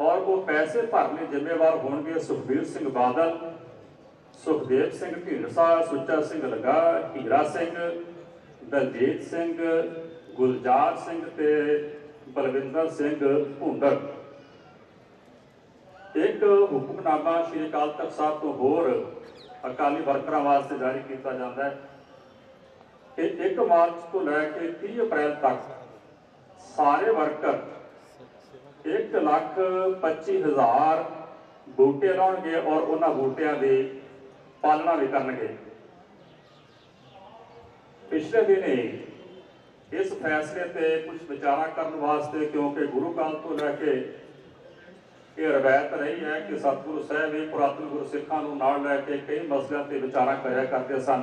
ਔਰ ਉਹ ਪੈਸੇ ਭਰਨ ਲਈ ਜ਼ਿੰਮੇਵਾਰ ਹੋਣਗੇ ਸੁਖਬੀਰ ਸਿੰਘ ਬਾਦਲ, ਸੁਖਦੇਵ ਸਿੰਘ ਢੀਂਡਸਾ, ਸੁੱਚਾ ਸਿੰਘ ਲਗਾ ਹੀਰਾ ਸਿੰਘ, ਦਲਜੀਤ ਸਿੰਘ, ਗੁਲਜ਼ਾਰ ਸਿੰਘ ਤੇ ਬਲਵਿੰਦਰ ਸਿੰਘ ਭੁੰਡਰ ਇੱਕ ਹੁਕਮਨਾਮਾ ਸ਼੍ਰੀ ਅਕਾਲ ਤਖਤ ਸਾਹਿਬ ਤੋਂ ਹੋਰ ਅਕਾਲੀ ਵਰਕਰਾਂ ਵਾਸਤੇ ਜਾਰੀ ਕੀਤਾ ਜਾਂਦਾ ਹੈ। ਕਿ 1 ਮਾਰਚ ਤੋਂ ਲੈ ਕੇ 30 ਅਪ੍ਰੈਲ ਤੱਕ ਸਾਰੇ ਵਰਕਰ 1 ਲੱਖ 25 ਹਜ਼ਾਰ ਬੂਟੇ ਲਾਉਣਗੇ ਔਰ ਉਹਨਾਂ ਬੂਟਿਆਂ ਦੀ ਪਾਲਣਾ ਵੀ ਕਰਨਗੇ। ਪਿਛਲੇ ਦਿਨੇ ਇਸ ਫੈਸਲੇ ਤੇ ਕੁਝ ਵਿਚਾਰਾਂ ਕਰਨ ਵਾਸਤੇ, ਕਿਉਂਕਿ ਗੁਰੂ ਕਾਲ ਤੋਂ ਲੈ ਕੇ ਇਹ ਰਵਾਇਤ ਰਹੀ ਹੈ ਕਿ ਸਤਿਗੁਰੂ ਸਾਹਿਬ ਵੀ ਪੁਰਾਤਨ ਗੁਰੂ ਸਿੱਖਾਂ ਨੂੰ ਨਾਲ ਲੈ ਕੇ ਕਈ ਮਸਲਿਆਂ ਤੇ ਵਿਚਾਰਾਂ ਕਰਿਆ ਕਰਦੇ ਸਨ।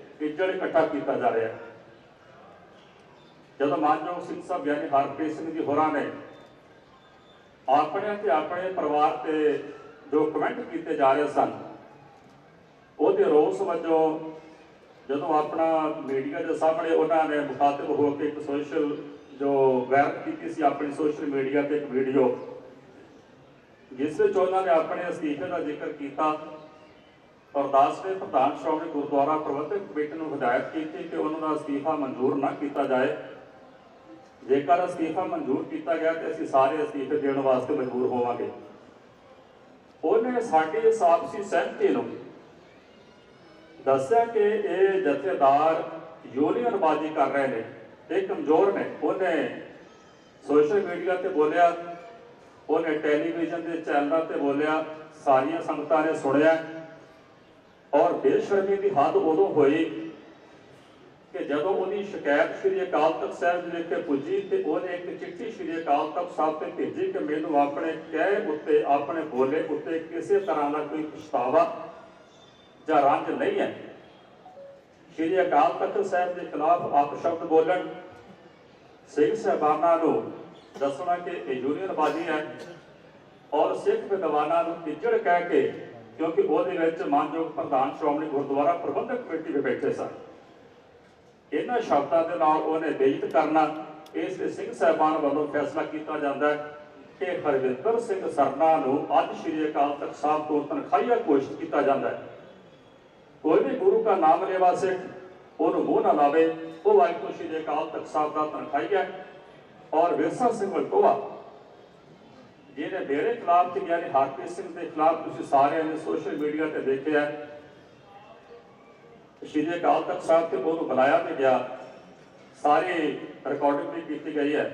ਇੱਜੜ ਇਕੱਠਾ ਕੀਤਾ ਜਾ ਰਿਹਾ ਹੈ। ਜਦੋਂ ਮਾਨਯੋਗ ਸਿੰਘ ਸਾਹਿਬ ਯਾਨੀ ਹਰਪ੍ਰੀਤ ਸਿੰਘ ਜੀ ਹੋਰਾਂ ਨੇ ਆਪਣੇ ਤੇ ਆਪਣੇ ਪਰਿਵਾਰ ਤੇ ਜੋ ਕਮੈਂਟ ਕੀਤੇ ਜਾ ਰਹੇ ਸਨ, ਉਹਦੇ ਰੋਸ ਵਜੋਂ ਜਦੋਂ ਆਪਣਾ ਮੀਡੀਆ ਦੇ ਸਾਹਮਣੇ ਉਹਨਾਂ ਨੇ ਮੁਖਾਤਬ ਹੋ ਕੇ ਇੱਕ ਸੋਸ਼ਲ ਜੋ ਵਾਇਰਲ ਕੀਤੀ ਸੀ, ਆਪਣੀ ਸੋਸ਼ਲ ਮੀਡੀਆ ਤੇ ਇੱਕ ਵੀਡੀਓ ਜਿਸ ਵਿੱਚ ਉਹਨਾਂ ਨੇ ਆਪਣੇ ਅਸਤੀਫੇ ਦਾ ਜ਼ਿਕਰ ਕੀਤਾ ਅਰਦਾਸ ਨੇ ਪ੍ਰਧਾਨ ਸ਼੍ਰੋਮਣੀ ਗੁਰਦੁਆਰਾ ਪ੍ਰਬੰਧਕ ਕਮੇਟੀ ਨੂੰ ਹਦਾਇਤ ਕੀਤੀ ਕਿ ਉਹਨਾਂ ਦਾ ਅਸਤੀਫਾ ਮਨਜ਼ੂਰ ਨਾ ਕੀਤਾ ਜਾਏ। ਜੇਕਰ ਅਸਤੀਫਾ ਮਨਜ਼ੂਰ ਕੀਤਾ ਗਿਆ ਤੇ ਅਸੀਂ ਸਾਰੇ ਅਸਤੀਫੇ ਦੇਣ ਵਾਸਤੇ ਮਜਬੂਰ ਹੋਵਾਂਗੇ। ਉਹਨੇ ਸਾਡੀ ਇਸ ਆਪਸੀ ਸਹਿਮਤੀ ਨੂੰ ਦੱਸਿਆ ਕਿ ਇਹ ਜਥੇਦਾਰ ਯੂਨੀਅਨਬਾਜ਼ੀ ਕਰ ਰਹੇ ਨੇ ਇਹ ਕਮਜ਼ੋਰ ਨੇ। ਉਹਨੇ ਸੋਸ਼ਲ ਮੀਡੀਆ ਤੇ ਬੋਲਿਆ, ਉਹਨੇ ਟੈਲੀਵਿਜ਼ਨ ਦੇ ਚੈਨਲਾਂ ਤੇ ਬੋਲਿਆ, ਸਾਰੀਆਂ ਸੰਗਤਾਂ ਨੇ ਸੁਣਿਆ। ਔਰ ਬੇਸ਼ਰਮੀ ਦੀ ਹੱਦ ਉਦੋਂ ਹੋਈ ਕਿ ਜਦੋਂ ਉਹਦੀ ਸ਼ਿਕਾਇਤ ਸ੍ਰੀ ਅਕਾਲ ਤਖਤ ਸਾਹਿਬ ਜੀ ਵਿਖੇ ਪੁੱਜੀ ਤੇ ਉਹਨੇ ਇੱਕ ਚਿੱਠੀ ਸ੍ਰੀ ਅਕਾਲ ਤਖਤ ਸਾਹਿਬ ਤੇ ਭੇਜੀ ਕਿ ਮੈਨੂੰ ਆਪਣੇ ਕਹਿ ਉੱਤੇ, ਆਪਣੇ ਬੋਲੇ ਉੱਤੇ ਕਿਸੇ ਤਰ੍ਹਾਂ ਦਾ ਕੋਈ ਪਛਤਾਵਾ ਜਾਂ ਰੰਜ ਨਹੀਂ ਹੈ। ਸ੍ਰੀ ਅਕਾਲ ਤਖਤ ਸਾਹਿਬ ਦੇ ਖਿਲਾਫ ਆਪ ਸ਼ਬਦ ਬੋਲਣ, ਸਿੰਘ ਸਾਹਿਬਾਨਾਂ ਨੂੰ ਦੱਸਣਾ ਕਿ ਇਹ ਯੂਨੀਅਨਬਾਜ਼ੀ ਹੈ ਔਰ ਸਿੱਖ ਵਿਦਵਾਨਾਂ ਨੂੰ ਕਿੱਜੜ ਕਹਿ ਕੇ ਕਿਉਂਕਿ ਉਹਦੇ ਵਿੱਚ ਮਾਨਯੋਗ ਪ੍ਰਧਾਨ ਸ਼੍ਰੋਮਣੀ ਗੁਰਦੁਆਰਾ ਪ੍ਰਬੰਧਕ ਕਮੇਟੀ ਦੇ ਬੈਠੇ ਸਨ। ਇਹਨਾਂ ਸ਼ਬਦਾਂ ਦੇ ਨਾਲ ਉਹਨੇ ਬੇਇੱਜ਼ਤ ਕਰਨਾ, ਇਸ ਲਈ ਸਿੰਘ ਸਾਹਿਬਾਨ ਵੱਲੋਂ ਫੈਸਲਾ ਕੀਤਾ ਜਾਂਦਾ ਹੈ ਕਿ ਹਰਵਿੰਦਰ ਸਿੰਘ ਸਰਨਾ ਨੂੰ ਅੱਜ ਸ੍ਰੀ ਅਕਾਲ ਤਖਤ ਸਾਹਿਬ ਤੋਂ ਤਨਖਾਹੀਆ ਘੋਸ਼ਿਤ ਕੀਤਾ ਜਾਂਦਾ ਹੈ। ਕੋਈ ਵੀ ਗੁਰੂ ਦਾ ਨਾਮ ਲੈਵਾ ਸਿੱਖ, ਉਹਨੂੰ ਮੂੰਹ ਨਾ ਲਾਵੇ, ਉਹ ਵਾਹਿਗੁਰੂ ਸ੍ਰੀ ਅਕਾਲ ਤਖਤ ਸਾਹਿਬ ਦਾ ਤਨਖਾਹੀਆ ਹੈ। ਔਰ ਵਿਰਸਾ ਸਿੰਘ ਵਲਟੋਆ ਜਿਹਨੇ ਮੇਰੇ ਖਿਲਾਫ ਤੇ ਗਿਆਨੀ ਹਰਪ੍ਰੀਤ ਸਿੰਘ ਦੇ ਖਿਲਾਫ ਤੁਸੀਂ ਸਾਰਿਆਂ ਨੇ ਸੋਸ਼ਲ ਮੀਡੀਆ ਤੇ ਦੇਖਿਆ ਸ਼੍ਰੀ ਅਕਾਲ ਤਖਤ ਸਾਹਿਬ ਤੇ ਉਹਨੂੰ ਬੁਲਾਇਆ ਤੇ ਗਿਆ। ਸਾਰੀ ਰਿਕਾਰਡਿੰਗ ਵੀ ਕੀਤੀ ਗਈ ਹੈ।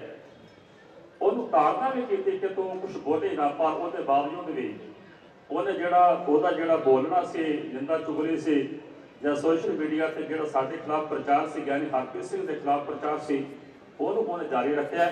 ਉਹਨੂੰ ਤਾੜਨਾ ਵੀ ਕੀਤੀ ਕਿ ਤੂੰ ਕੁਝ ਬੋਲੇ ਨਾ, ਪਰ ਉਹਦੇ ਬਾਵਜੂਦ ਵੀ ਉਹਨੇ ਜਿਹੜਾ, ਉਹਦਾ ਜਿਹੜਾ ਬੋਲਣਾ ਸੀ, ਜਿੰਦਾ ਚੁਗਲੀ ਸੀ, ਜਾਂ ਸੋਸ਼ਲ ਮੀਡੀਆ ਤੇ ਜਿਹੜਾ ਸਾਡੇ ਖਿਲਾਫ ਪ੍ਰਚਾਰ ਸੀ ਗਿਆਨੀ ਹਰਪ੍ਰੀਤ ਸਿੰਘ ਦੇ ਖਿਲਾਫ ਪ੍ਰਚਾਰ ਸੀ, ਉਹਨੂੰ ਉਹਨੇ ਜਾਰੀ ਰੱਖਿਆ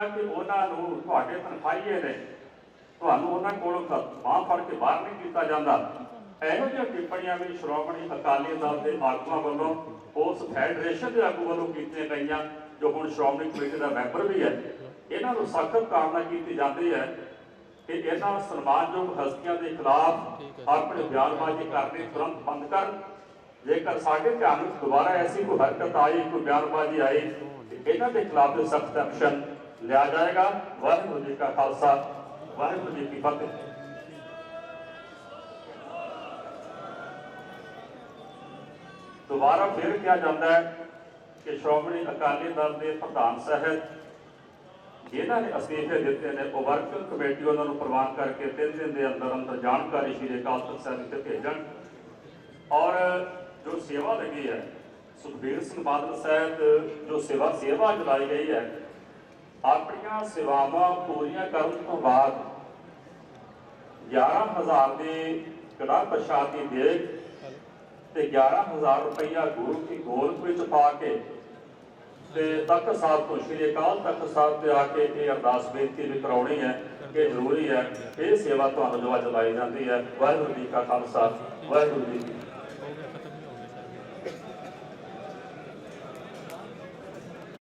ਕਿ ਉਹਨਾਂ ਨੂੰ ਤੁਹਾਡੇ ਤਨਖਾਹੀਏ ਨੇ, ਤੁਹਾਨੂੰ ਉਹਨਾਂ ਕੋਲੋਂ ਬਾਹ ਫੜ ਕੇ ਬਾਹਰ ਨਹੀਂ ਕੀਤਾ ਜਾਂਦਾ। ਇਹੋ ਜਿਹੀਆਂ ਟਿੱਪਣੀਆਂ ਵੀ ਸ਼੍ਰੋਮਣੀ ਅਕਾਲੀ ਦਲ ਦੇ ਆਗੂਆਂ ਵੱਲੋਂ ਉਸ ਫੈਡਰੇਸ਼ਨ ਦੇ ਆਗੂ ਵੱਲੋਂ ਕੀਤੀਆਂ ਗਈਆਂ, ਜੋ ਹੁਣ ਸ਼੍ਰੋਮਣੀ ਕਮੇਟੀ ਦਾ ਮੈਂਬਰ ਵੀ ਹੈ। ਇਹਨਾਂ ਨੂੰ ਸਖਤ ਕਾਰਨਾ ਕੀਤੀ ਜਾਂਦੀ ਹੈ ਕਿ ਇਹਨਾਂ ਸਨਮਾਨਯੋਗ ਹਸਤੀਆਂ ਦੇ ਖਿਲਾਫ ਆਪਣੀ ਬਿਆਨਬਾਜ਼ੀ ਕਰਨੀ ਤੁਰੰਤ ਬੰਦ ਕਰਨ। ਜੇਕਰ ਸਾਡੇ ਧਿਆਨ ਵਿੱਚ ਦੁਬਾਰਾ ਐਸੀ ਕੋਈ ਹਰਕਤ ਆਈ, ਕੋਈ ਬਿਆਨਬਾਜ਼ੀ ਆਈ ਇਹਨਾਂ ਦੇ ਖਿਲਾਫ ਸਖਤ ਐਕਸ਼ਨ ਲਿਆ ਜਾਏਗਾ ਵਾਹਿਗੁਰੂ ਜੀ ਕਾ ਖਾਲਸਾ, ਵਾਹਿਗੁਰੂ ਜੀ ਕੀ ਫਤਿਹ। ਦੁਬਾਰਾ ਫਿਰ ਕਿਹਾ ਜਾਂਦਾ ਹੈ ਕਿ ਸ਼੍ਰੋਮਣੀ ਅਕਾਲੀ ਦਲ ਦੇ ਪ੍ਰਧਾਨ ਸਾਹਿਬ, ਜਿਨ੍ਹਾਂ ਨੇ ਅਸਤੀਫੇ ਦਿੱਤੇ ਨੇ, ਉਹ ਵਰਕਿੰਗ ਕਮੇਟੀ ਉਹਨਾਂ ਨੂੰ ਪ੍ਰਵਾਨ ਕਰਕੇ ਤਿੰਨ ਦਿਨ ਦੇ ਅੰਦਰ ਅੰਦਰ ਜਾਣਕਾਰੀ ਸ਼੍ਰੀ ਅਕਾਲ ਤਖਤ ਸਾਹਿਬ ਤੇ ਭੇਜਣ। ਔਰ ਜੋ ਸੇਵਾ ਲੱਗੀ ਹੈ, ਸੁਖਬੀਰ ਸਿੰਘ ਬਾਦਲ ਸਾਹਿਬ, ਜੋ ਸੇਵਾ ਸੇਵਾ ਚਲਾਈ ਗਈ ਹੈ ਆਪਣੀਆਂ ਸੇਵਾਵਾਂ ਪੂਰੀਆਂ ਕਰਨ ਤੋਂ ਬਾਅਦ 11000 ਦੀ ਕੜਾ ਪ੍ਰਸ਼ਾਦ ਦੀ ਦੇਗ ਤੇ 11000 ਰੁਪਈਆ ਗੁਰੂ ਕੀ ਗੋਲਕ ਵਿੱਚ ਪਾ ਕੇ ਤੇ ਤਖਤ ਸਾਹਿਬ ਤੋਂ ਸ਼੍ਰੀ ਅਕਾਲ ਤਖਤ ਸਾਹਿਬ ਤੇ ਆ ਕੇ ਇਹ ਅਰਦਾਸ ਬੇਨਤੀ ਵੀ ਕਰਾਉਣੀ ਹੈ ਕਿ ਜ਼ਰੂਰੀ ਹੈ ਇਹ ਸੇਵਾ ਤੁਹਾਨੂੰ ਦੁਆ ਚਲਾਈ ਜਾਂਦੀ ਹੈ। ਵਾਹਿਗੁਰੂ ਜੀ ਕਾ ਖਾਲਸਾ, ਵਾਹਿਗੁਰੂ ਜੀ